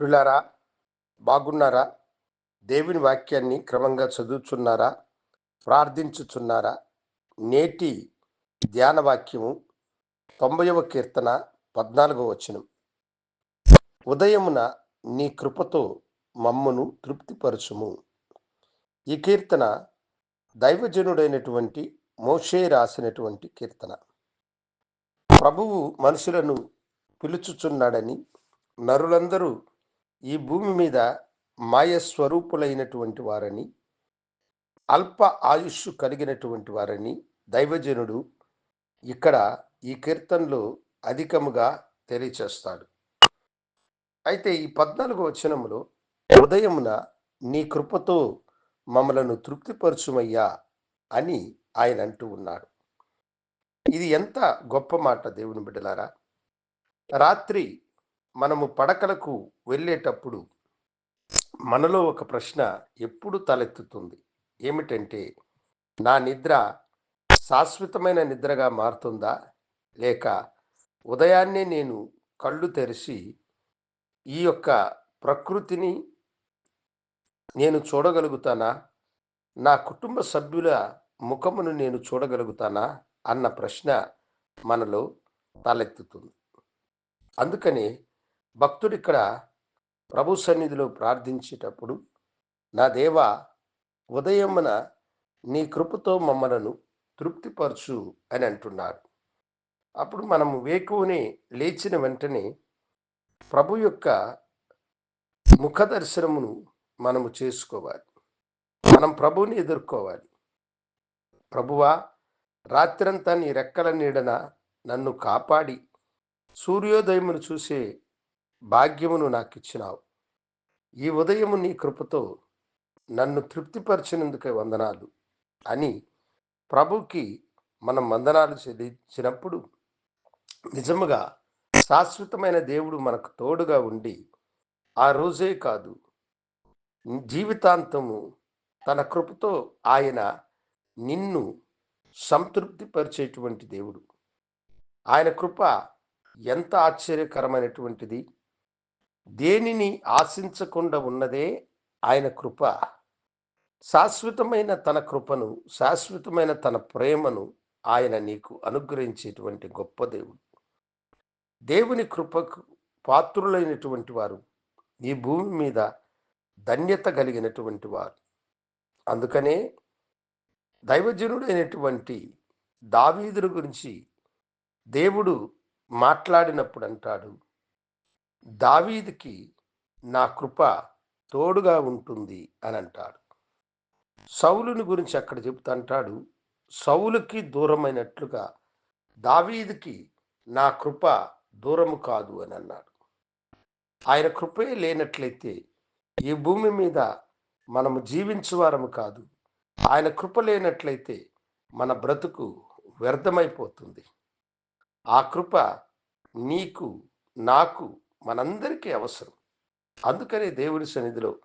ప్రిలారా బాగున్నారా? దేవుని వాక్యాన్ని క్రమంగా చదువుచున్నారా? ప్రార్థించుచున్నారా? నేటి ధ్యాన వాక్యము తొంభైవ కీర్తన పద్నాలుగవ వచనం. ఉదయమున నీ కృపతో మమ్మను తృప్తిపరచుము. ఈ కీర్తన దైవజనుడైనటువంటి మోషే రాసినటువంటి కీర్తన. ప్రభువు మనుషులను పిలుచుచున్నాడని నరులందరూ ఈ భూమి మీద మాయ స్వరూపులైనటువంటి వారని అల్ప ఆయుష్ కలిగినటువంటి వారని దైవజనుడు ఇక్కడ ఈ కీర్తనలో అధికముగా తెలియచేస్తాడు. అయితే ఈ పద్నాలుగు వచనములో ఉదయమున నీ కృపతో మమ్మలను తృప్తిపరచుమయ్యా అని ఆయన అంటూ ఉన్నాడు. ఇది ఎంత గొప్ప మాట దేవుని బిడ్డలారా! రాత్రి మనము పడకలకు వెళ్ళేటప్పుడు మనలో ఒక ప్రశ్న ఎప్పుడు తలెత్తుతుంది? ఏమిటంటే నా నిద్ర శాశ్వతమైన నిద్రగా మారుతుందా? లేక ఉదయాన్నే నేను కళ్ళు తెరిచి ఈ యొక్క ప్రకృతిని నేను చూడగలుగుతానా? నా కుటుంబ సభ్యుల ముఖమును నేను చూడగలుగుతానా? అన్న ప్రశ్న మనలో తలెత్తుతుంది. అందుకని భక్తుడు ఇక్కడ ప్రభు సన్నిధిలో ప్రార్థించేటప్పుడు నా దేవ ఉదయమున నీ కృపతో మమ్మలను తృప్తిపరచు అని అంటున్నాడు. అప్పుడు మనము వేకువని లేచిన వెంటనే ప్రభు యొక్క ముఖ దర్శనమును మనము చేసుకోవాలి. మనం ప్రభువుని ఎదుర్కోవాలి. ప్రభువా రాత్రంతా నీ రెక్కల నీడన నన్ను కాపాడి సూర్యోదయమును చూసే భాగ్యమును నాకు ఇచ్చినావు ఈ ఉదయము నీ కృపతో నన్ను తృప్తిపరిచినందుకే వందనాలు అని ప్రభుకి మనం వందనాలు చెల్లించినప్పుడు నిజముగా శాశ్వతమైన దేవుడు మనకు తోడుగా ఉండి ఆ రోజే కాదు జీవితాంతము తన కృపతో ఆయన నిన్ను సంతృప్తిపరిచేటువంటి దేవుడు. ఆయన కృప ఎంత ఆశ్చర్యకరమైనటువంటిది. దేనిని ఆశించకుండా ఉన్నదే ఆయన కృప. శాశ్వతమైన తన కృపను శాశ్వతమైన తన ప్రేమను ఆయన నీకు అనుగ్రహించేటువంటి గొప్ప దేవుడు. దేవుని కృపకు పాత్రులైనటువంటి వారు ఈ భూమి మీద ధన్యత కలిగినటువంటి వారు. అందుకనే దైవజనుడైనటువంటి దావీదుని గురించి దేవుడు మాట్లాడినప్పుడు అంటాడు దావీదికి నా కృప తోడుగా ఉంటుంది అని అంటాడు. సౌలుని గురించి అక్కడ చెప్తా అంటాడు సౌలుకి దూరమైనట్లుగా దావీదికి నా కృప దూరము కాదు అని అన్నాడు. ఆయన కృపే లేనట్లయితే ఈ భూమి మీద మనము జీవించేవారము కాదు. ఆయన కృప లేనట్లయితే మన బ్రతుకు వ్యర్థమైపోతుంది. ఆ కృప నీకు నాకు మనందరికీ అవసరం. అందుకనే దేవుని సన్నిధిలో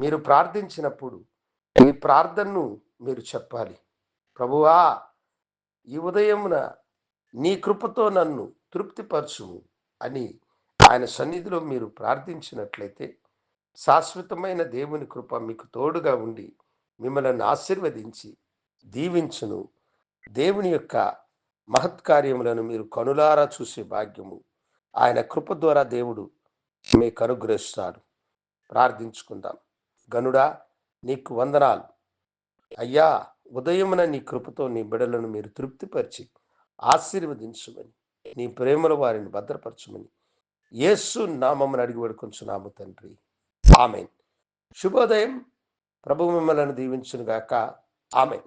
మీరు ప్రార్థించినప్పుడు మీ ప్రార్థనను మీరు చెప్పాలి. ప్రభువా ఈ ఉదయమున నీ కృపతో నన్ను తృప్తిపరచుము అని ఆయన సన్నిధిలో మీరు ప్రార్థించినట్లయితే శాశ్వతమైన దేవుని కృప మీకు తోడుగా ఉండి మిమ్మల్ని ఆశీర్వదించి దీవించును. దేవుని యొక్క మహత్కార్యములను మీరు కనులారా చూసే భాగ్యము ఆయన కృప ద్వారా దేవుడు మీకు అనుగ్రహిస్తాడు. ప్రార్థించుకుందాం. గనుడా నీకు వందనాలు. అయ్యా ఉదయమున నీ కృపతో నీ బిడలను మీరు తృప్తిపరిచి ఆశీర్వదించమని నీ ప్రేమల వారిని భద్రపరచమని యేసు నామమ్మని అడిగి పడుకొంచున్నాము తండ్రి. ఆమెన్. శుభోదయం. ప్రభు మిమ్మల్ని దీవించునుగాక. ఆమెన్.